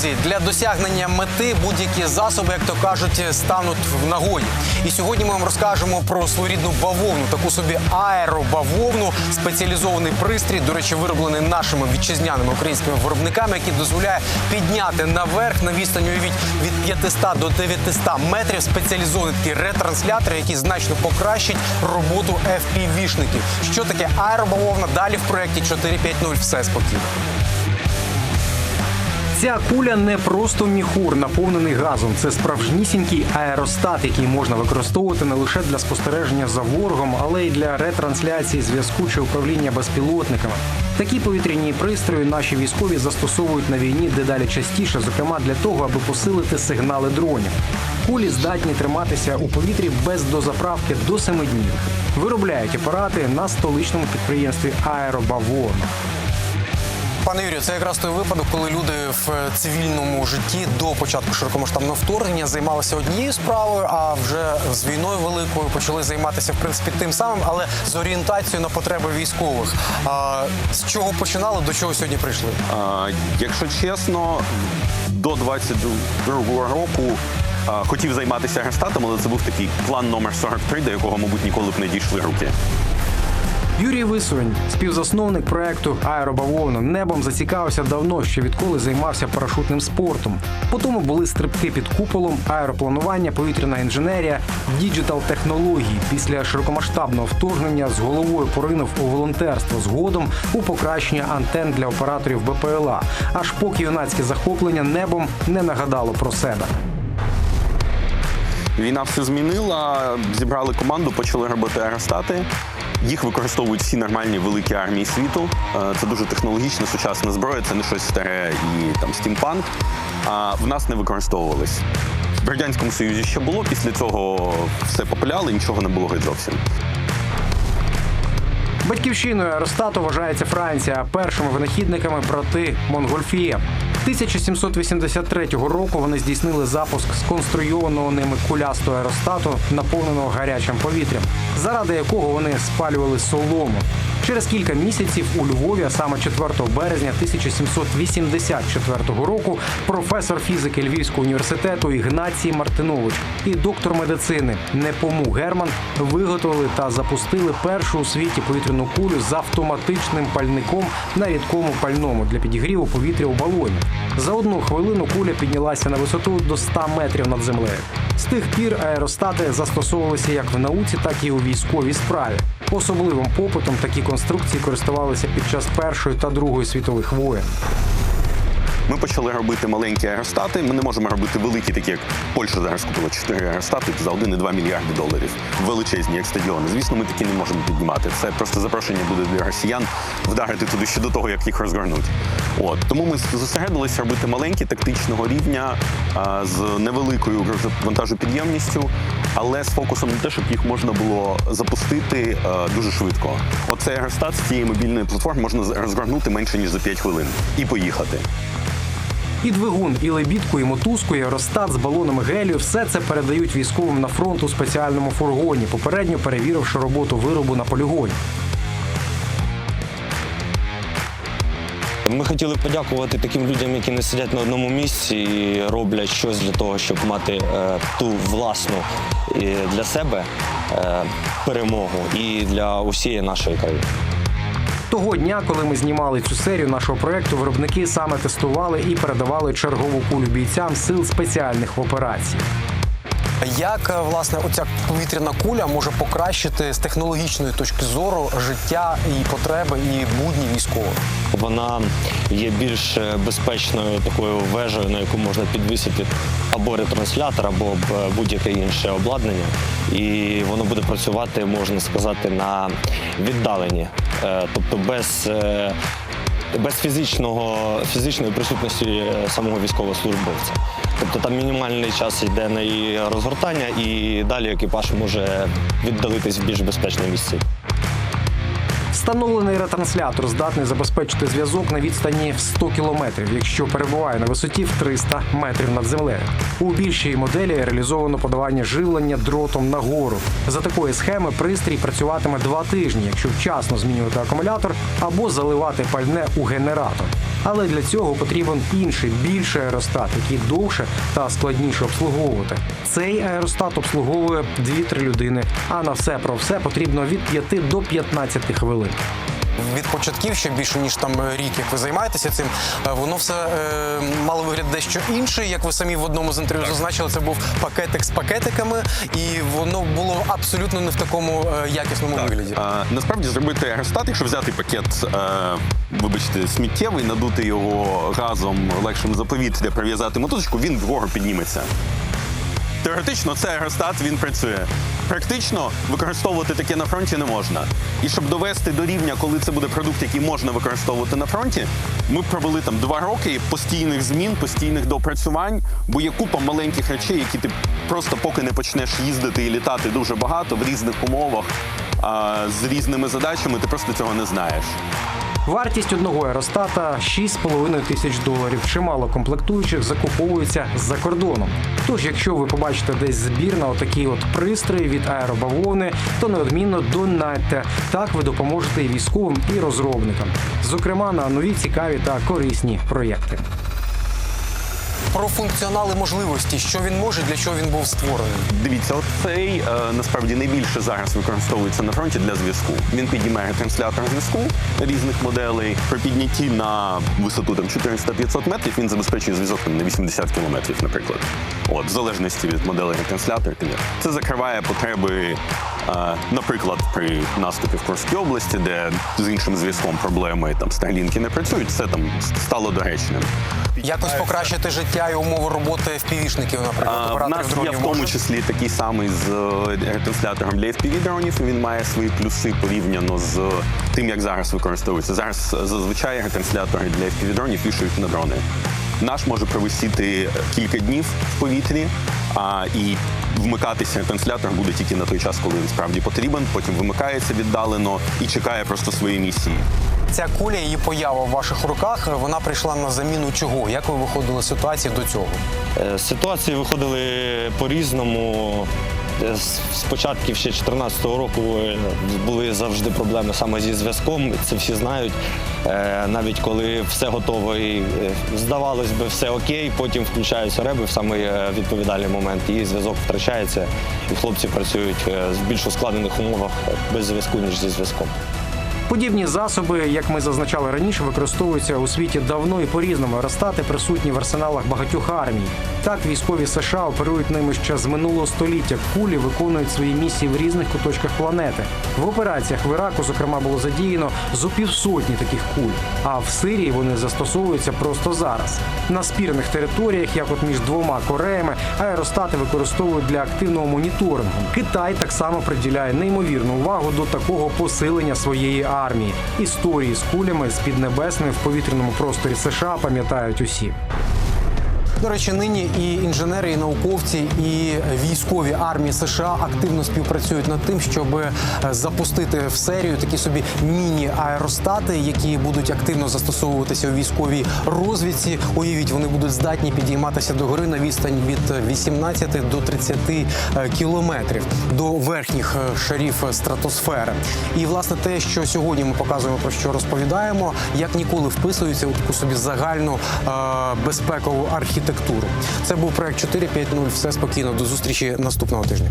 Друзі, для досягнення мети будь-які засоби, як то кажуть, стануть в нагоді. І сьогодні ми вам розкажемо про своєрідну бавовну, таку собі аеробавовну, спеціалізований пристрій, до речі, вироблений нашими вітчизняними українськими виробниками, який дозволяє підняти наверх на відстань уявіть від 500 до 900 метрів спеціалізований такий ретранслятор, який значно покращить роботу FPV-шників. Що таке аеробавовна? Далі в проєкті 4.5.0 все спокійно. Ця куля не просто міхур, наповнений газом. Це справжнісінький аеростат, який можна використовувати не лише для спостереження за ворогом, але й для ретрансляції зв'язку чи управління безпілотниками. Такі повітряні пристрої наші військові застосовують на війні дедалі частіше, зокрема для того, аби посилити сигнали дронів. Кулі здатні триматися у повітрі без дозаправки до 7 днів. Виробляють апарати на столичному підприємстві Аеробавовна. Пане Юрію, це якраз той випадок, коли люди в цивільному житті до початку широкомасштабного вторгнення займалися однією справою, а вже з війною великою почали займатися в принципі тим самим, але з орієнтацією на потреби військових. А з чого починали, до чого сьогодні прийшли? А, Якщо чесно, до 22-го року хотів займатися аеростатом, але це був такий план номер 43, до якого, мабуть, ніколи б не дійшли руки. Юрій Висунь, співзасновник проекту Аеробавовна, небом зацікавився давно, ще відколи займався парашутним спортом. Потім були стрибки під куполом, аеропланування, повітряна інженерія, діджитал технології. Після широкомасштабного вторгнення з головою поринув у волонтерство згодом у покращення антен для операторів БПЛА. Аж поки юнацьке захоплення небом не нагадало про себе. Війна все змінила, зібрали команду, почали робити аеростати. Їх використовують всі нормальні великі армії світу. Е, Це дуже технологічна сучасна зброя, це не щось старе і там стімпанк. А в нас не використовувались. В Радянському Союзі ще було, після цього все популяли, нічого не було геть зовсім. Батьківщиною Аеростату вважається Франція, першими винахідниками брати Монгольфіє. 1783 року вони здійснили запуск сконструйованого ними кулястого аеростату, наповненого гарячим повітрям, заради якого вони спалювали солому. Через кілька місяців у Львові, а саме 4 березня 1784 року, професор фізики Львівського університету Ігнацій Мартинович і доктор медицини Непому Герман виготовили та запустили першу у світі повітряну кулю з автоматичним пальником на рідкому пальному для підігріву повітря у балоні. За одну хвилину куля піднялася на висоту до 100 метрів над землею. З тих пір аеростати застосовувалися як в науці, так і у військовій справі. Особливим попитом такі конструкції користувалися під час Першої та Другої світових воєн. Ми почали робити маленькі аеростати. Ми не можемо робити великі, такі як Польща зараз купила 4 аеростати за 1,2 мільярди доларів. Величезні, як стадіони. Звісно, ми такі не можемо піднімати. Це просто запрошення буде для росіян вдарити туди ще до того, як їх розгорнуть. От тому ми зосередилися робити маленькі тактичного рівня а, з невеликою вантажопідємністю, але з фокусом на те, щоб їх можна було запустити а, дуже швидко. Оцей аеростат з цієї мобільної платформи можна розгорнути менше ніж за 5 хвилин і поїхати. І двигун, і лебідку, і мотузку, і аеростат з балонами гелію – все це передають військовим на фронт у спеціальному фургоні, попередньо перевіривши роботу виробу на полігоні. Ми хотіли подякувати таким людям, які не сидять на одному місці і роблять щось для того, щоб мати е, ту власну е, для себе е, перемогу і для усієї нашої країни. Того дня, коли ми знімали цю серію нашого проекту, виробники саме тестували і передавали чергову кулю бійцям сил спеціальних операцій. Як е, власне оця повітряна куля може покращити з технологічної точки зору життя і потреби і будні військових? Вона є більш е, безпечною такою вежею, на яку можна підвісити або ретранслятор, або е, будь-яке інше обладнання. І воно буде працювати, можна сказати, на віддаленні, тобто без. е, без фізичного, фізичної присутності е, самого військовослужбовця. Тобто там мінімальний час йде на її розгортання, і далі екіпаж може віддалитись в більш безпечне місце. Встановлений ретранслятор здатний забезпечити зв'язок на відстані в 100 кілометрів, якщо перебуває на висоті в 300 метрів над землею. У більшій моделі реалізовано подавання живлення дротом нагору. За такої схеми пристрій працюватиме два тижні, якщо вчасно змінювати акумулятор або заливати пальне у генератор. Але для цього потрібен інший, більший аеростат, який довше та складніше обслуговувати. Цей аеростат обслуговує 2-3 людини, а на все про все потрібно від 5 до 15 хвилин. Від початків ще більше ніж там рік, як ви займаєтеся цим, е, воно все е, мало вигляд дещо інший. Як ви самі в одному з інтерв'ю зазначили, це був пакетик з пакетиками, і воно було абсолютно не в такому е, якісному вигляді. А, насправді зробити аеростат, якщо взяти пакет, е, вибачте, сміттєвий, надути його газом легшим за повітря, прив'язати мотузочку, він вгору підніметься. Теоретично це аеростат, він працює. Практично використовувати таке на фронті не можна. І щоб довести до рівня, коли це буде продукт, який можна використовувати на фронті, ми провели там два роки постійних змін, постійних допрацювань, бо є купа маленьких речей, які ти просто поки не почнеш їздити і літати дуже багато в різних умовах, з різними задачами, ти просто цього не знаєш. Вартість одного аеростата 6,5 тисяч доларів. Чимало комплектуючих закуповується з-за кордоном. Тож, якщо ви побачите десь збір на отакий от пристрій від аеробавовни, то неодмінно донатьте. Так ви допоможете і військовим, і розробникам. Зокрема, на нові цікаві та корисні проєкти. Про функціонал і можливості, що він може, для чого він був створений. Дивіться, оцей е, насправді найбільше зараз використовується на фронті для зв'язку. Він піднімає ретранслятор зв'язку різних моделей. При піднятті на висоту там 400-500 метрів він забезпечує зв'язок на 80 кілометрів, наприклад. От, в залежності від моделей ретранслятора. Це закриває потреби, наприклад, при наступі в Курській області, де з іншим зв'язком проблеми там старлінки не працюють. Це там стало доречним. Якось покращити життя і умови роботи впівішників, наприклад, А, операторів нас є дронів в тому може? числі такий самий з е, ретранслятором для fpv дронів. і Він має свої плюси порівняно з тим, як зараз використовується. Зараз е, зазвичай ретранслятори для fpv дронів вішають на дрони. Наш може провисіти кілька днів в повітрі, а і вмикатися ретранслятор буде тільки на той час, коли він справді потрібен. Потім вимикається віддалено і чекає просто своєї місії. Ця куля, її поява в ваших руках, вона прийшла на заміну чого? Як ви виходили з ситуації до цього? Е, ситуації виходили по-різному. Е, з- початків ще 2014 року е, були завжди проблеми саме зі зв'язком. Це всі знають. Е, Навіть коли все готово і е, здавалось би, все окей, потім включаються реби в самий відповідальний момент, і зв'язок втрачається, і хлопці працюють в більш ускладнених умовах без зв'язку, ніж зі зв'язком. Подібні засоби, як ми зазначали раніше, використовуються у світі давно і по-різному. Аеростати присутні в арсеналах багатьох армій. Так, військові США оперують ними ще з минулого століття. Кулі виконують свої місії в різних куточках планети. В операціях в Іраку, зокрема, було задіяно зо півсотні таких куль. А в Сирії вони застосовуються просто зараз. На спірних територіях, як от між двома Кореями, аеростати використовують для активного моніторингу. Китай так само приділяє неймовірну увагу до такого посилення своєї армії. Історії з кулями з піднебесними в повітряному просторі США пам'ятають усі. До речі, нині і інженери, і науковці, і військові армії США активно співпрацюють над тим, щоб е, запустити в серію такі собі міні-аеростати, які будуть активно застосовуватися у військовій розвідці. Уявіть, вони будуть здатні підійматися до гори на відстань від 18 до 30 е, кілометрів до верхніх е, шарів стратосфери. І власне те, що сьогодні ми показуємо, про що розповідаємо, як ніколи вписується у таку собі загальну безпекову архітектуру. Це був проект 4.5.0. Все спокійно. До зустрічі наступного тижня.